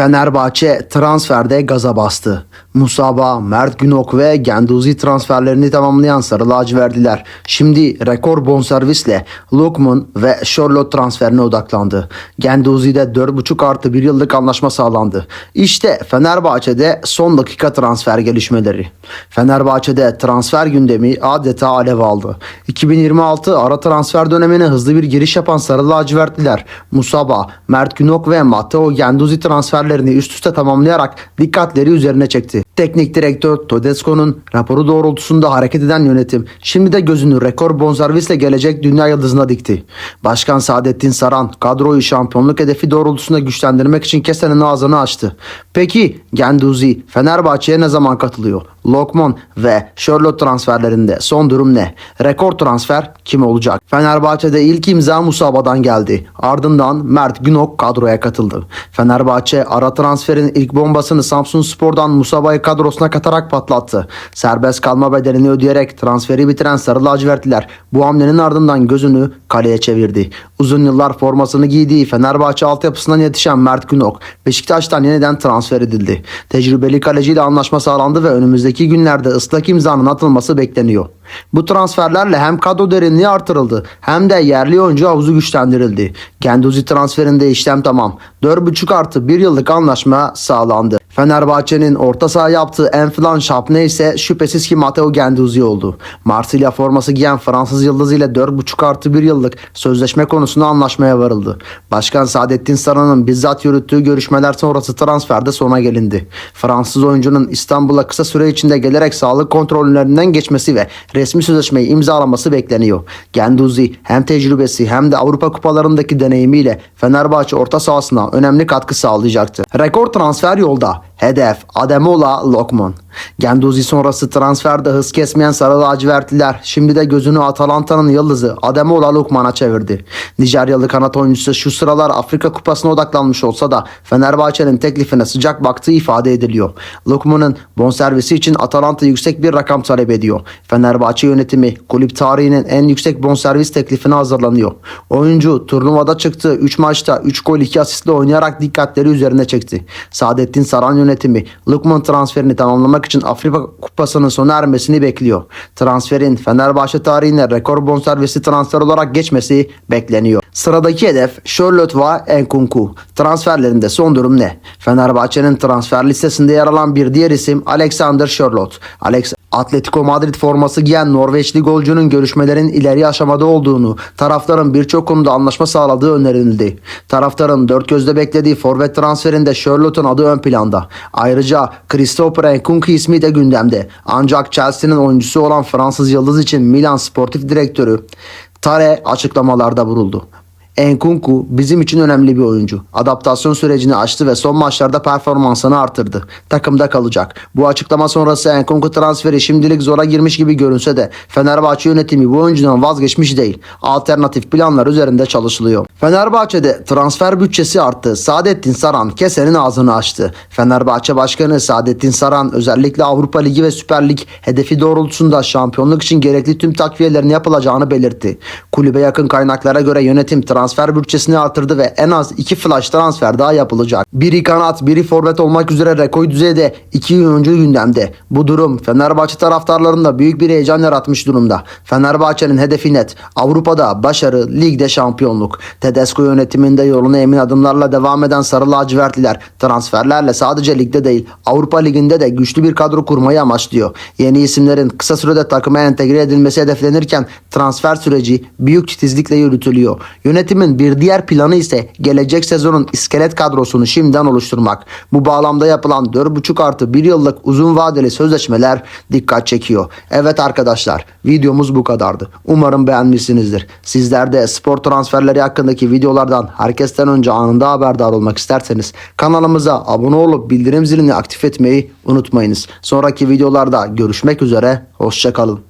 Fenerbahçe transferde gaza bastı. Musaba, Mert Günok ve Genduzi transferlerini tamamlayan Sarı lacivertliler şimdi rekor bonservisle Lokman ve Charlotte transferine odaklandı. Genduzi'de 4,5 artı 1 yıllık anlaşma sağlandı. İşte Fenerbahçe'de son dakika transfer gelişmeleri. Fenerbahçe'de transfer gündemi adeta alev aldı. 2026 ara transfer dönemine hızlı bir giriş yapan Sarı lacivertliler Musaba, Mert Günok ve Matteo Genduzi transferlerini üst üste tamamlayarak dikkatleri üzerine çekti. Teknik direktör Tedesco'nun raporu doğrultusunda hareket eden yönetim şimdi de gözünü rekor bonservisle gelecek dünya yıldızına dikti. Başkan Saadettin Saran kadroyu şampiyonluk hedefi doğrultusunda güçlendirmek için kesenin ağzını açtı. Peki Genduzi Fenerbahçe'ye ne zaman katılıyor? Lokman ve Charlotte transferlerinde son durum ne? Rekor transfer kim olacak? Fenerbahçe'de ilk imza Musaba'dan geldi. Ardından Mert Günok kadroya katıldı. Fenerbahçe ara transferin ilk bombasını Samsun Spor'dan Musaba'yı kadrosuna katarak patlattı. Serbest kalma bedelini ödeyerek transferi bitiren Sarı lacivertliler bu hamlenin ardından gözünü kaleye çevirdi. Uzun yıllar formasını giydiği Fenerbahçe altyapısından yetişen Mert Günok Beşiktaş'tan yeniden transfer edildi. Tecrübeli kaleciyle anlaşma sağlandı ve önümüzdeki günlerde ıslak imzanın atılması bekleniyor. Bu transferlerle hem kadro derinliği artırıldı hem de yerli oyuncu havuzu güçlendirildi. Genduzi transferinde işlem tamam. 4,5 artı 1 yıllık anlaşma sağlandı. Fenerbahçe'nin orta saha yaptığı enflan şapne ise şüphesiz ki Matteo Genduzi oldu. Marsilya forması giyen Fransız yıldızı ile 4,5 artı 1 yıllık sözleşme konusunda anlaşmaya varıldı. Başkan Saadettin Saran'ın bizzat yürüttüğü görüşmeler sonrası transferde sona gelindi. Fransız oyuncunun İstanbul'a kısa süre içinde gelerek sağlık kontrollerinden geçmesi ve resmi sözleşmeyi imzalaması bekleniyor. Genduzi hem tecrübesi hem de Avrupa kupalarındaki deneyimiyle Fenerbahçe orta sahasına önemli katkı sağlayacaktı. Rekor transfer yolda. Hedef Ademola Lokman. Genduzi sonrası transferde hız kesmeyen Sarı lacivertliler şimdi de gözünü Atalanta'nın yıldızı Ademola Lukman'a çevirdi. Nijeryalı kanat oyuncusu şu sıralar Afrika Kupası'na odaklanmış olsa da Fenerbahçe'nin teklifine sıcak baktığı ifade ediliyor. Lukman'ın bonservisi için Atalanta yüksek bir rakam talep ediyor. Fenerbahçe yönetimi kulüp tarihinin en yüksek bonservis teklifine hazırlanıyor. Oyuncu turnuvada çıktığı 3 maçta 3 gol 2 asistle oynayarak dikkatleri üzerine çekti. Saadettin Saran yönetimi Lukman transferini tamamlamak için Afrika Kupası'nın sona ermesini bekliyor. Transferin Fenerbahçe tarihine rekor bonservisi transfer olarak geçmesi bekleniyor. Sıradaki hedef Charlotte ve Nkunku. Transferlerinde son durum ne? Fenerbahçe'nin transfer listesinde yer alan bir diğer isim Alexander Charlotte. Alex Atletico Madrid forması giyen Norveçli golcünün görüşmelerin ileri aşamada olduğunu, taraftarın birçok konuda anlaşma sağladığı önerildi. Taraftarın dört gözle beklediği forvet transferinde Charlotte'un adı ön planda. Ayrıca Christopher Nkunku ismi de gündemde. Ancak Chelsea'nin oyuncusu olan Fransız Yıldız için Milan Sportif Direktörü Tare açıklamalarda vuruldu. Enkunku bizim için önemli bir oyuncu. Adaptasyon sürecini açtı ve son maçlarda performansını artırdı. Takımda kalacak. Bu açıklama sonrası Enkunku transferi şimdilik zora girmiş gibi görünse de Fenerbahçe yönetimi bu oyuncudan vazgeçmiş değil. Alternatif planlar üzerinde çalışılıyor. Fenerbahçe'de transfer bütçesi arttı. Saadettin Saran kesenin ağzını açtı. Fenerbahçe Başkanı Saadettin Saran özellikle Avrupa Ligi ve Süper Lig hedefi doğrultusunda şampiyonluk için gerekli tüm takviyelerin yapılacağını belirtti. Kulübe yakın kaynaklara göre yönetim transfer bütçesini artırdı ve en az iki flash transfer daha yapılacak. Biri kanat, biri forvet olmak üzere rekor düzeyde iki oyuncu gündemde. Bu durum Fenerbahçe taraftarlarında büyük bir heyecan yaratmış durumda. Fenerbahçe'nin hedefi net. Avrupa'da başarı, ligde şampiyonluk. Tedesco yönetiminde yoluna emin adımlarla devam eden Sarı lacivertliler transferlerle sadece ligde değil Avrupa Ligi'nde de güçlü bir kadro kurmayı amaçlıyor. Yeni isimlerin kısa sürede takıma entegre edilmesi hedeflenirken transfer süreci büyük titizlikle yürütülüyor. Yönetimin bir diğer planı ise gelecek sezonun iskelet kadrosunu şimdiden oluşturmak. Bu bağlamda yapılan 4,5 artı 1 yıllık uzun vadeli sözleşmeler dikkat çekiyor. Evet arkadaşlar videomuz bu kadardı. Umarım beğenmişsinizdir. Sizler de spor transferleri hakkındaki videolardan herkesten önce anında haberdar olmak isterseniz kanalımıza abone olup bildirim zilini aktif etmeyi unutmayınız. Sonraki videolarda görüşmek üzere. Hoşçakalın.